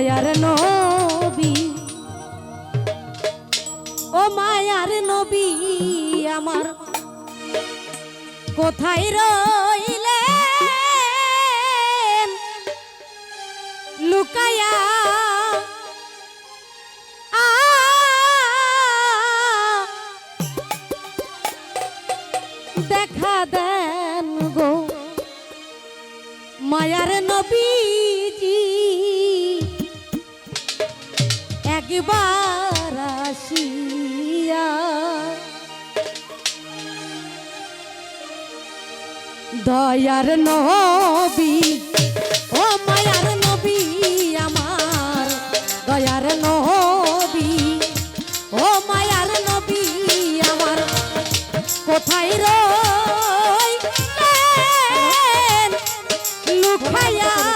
দয়ার নবী। ও মায়ার নবী আমার কোথায় রয় দয়ার নবী ও মায়ার নবী আমার দয়ার নবী ও মায়ার নবী আমার কোথায় রুখায়া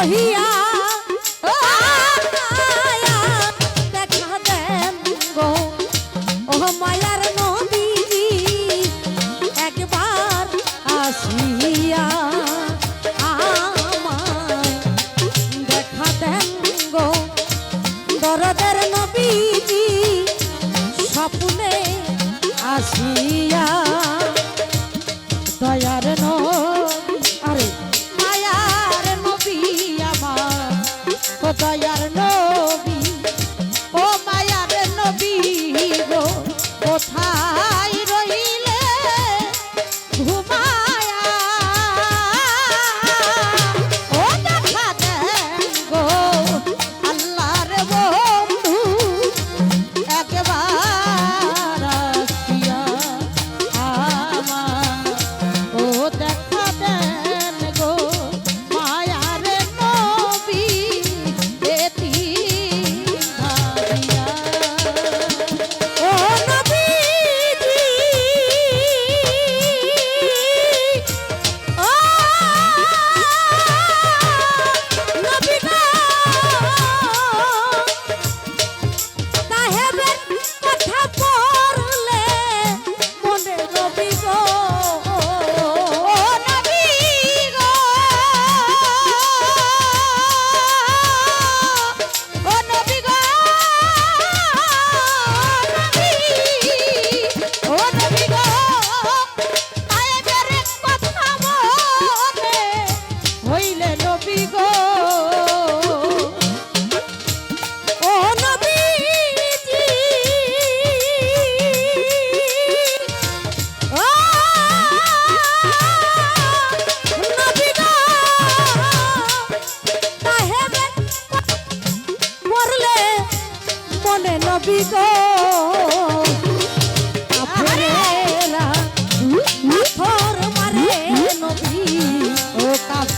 রহিয়া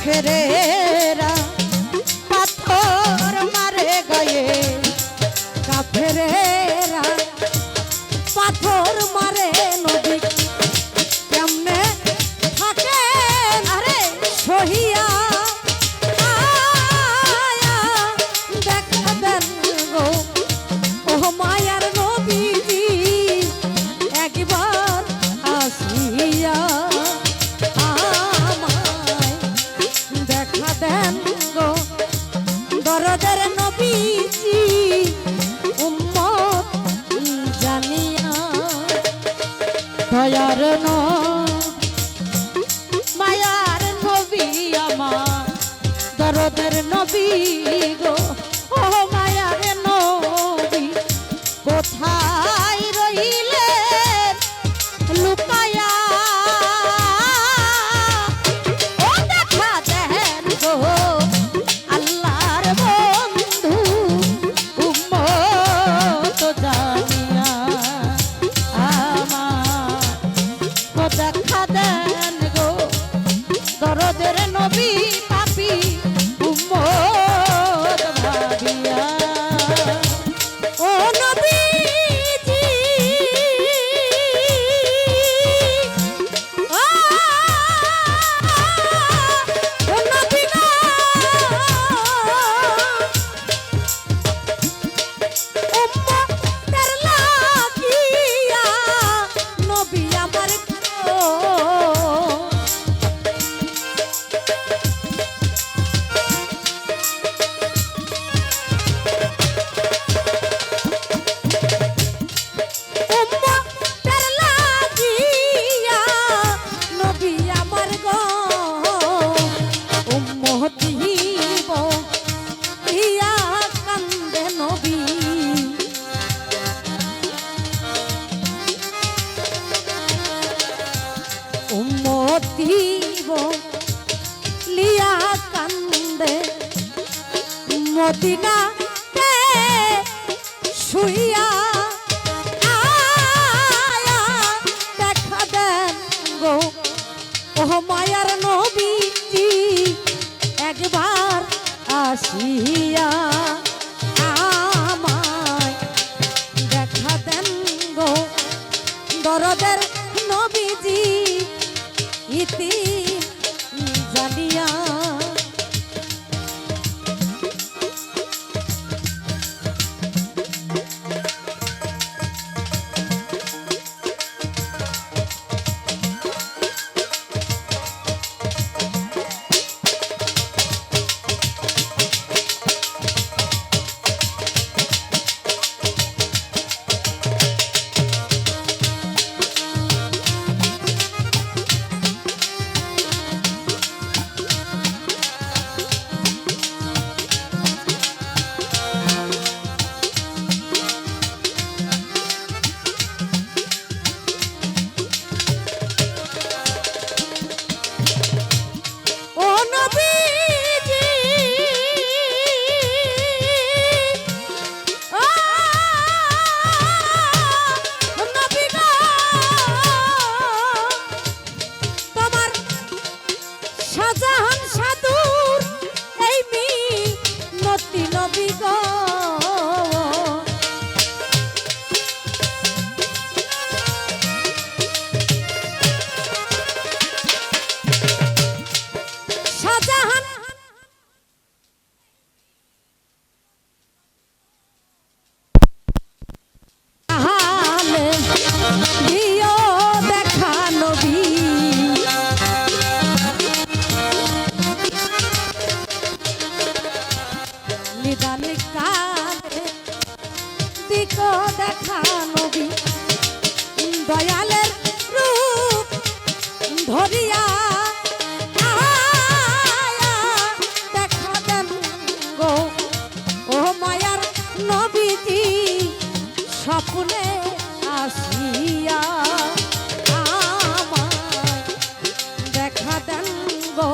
রাখে রে আমাদের নবী গো। মধিব লিয়া কান্দে মদিনা শুইয়া দেখা দেন গো। ও মায়ার নবীজি একবার আসিয়া দেখা নবী দয়ালের রূপ ধরিয়া দেখা দেন গো, ও মায়ার নবীজি, স্বপ্নে আসিয়া দেখা দেন গো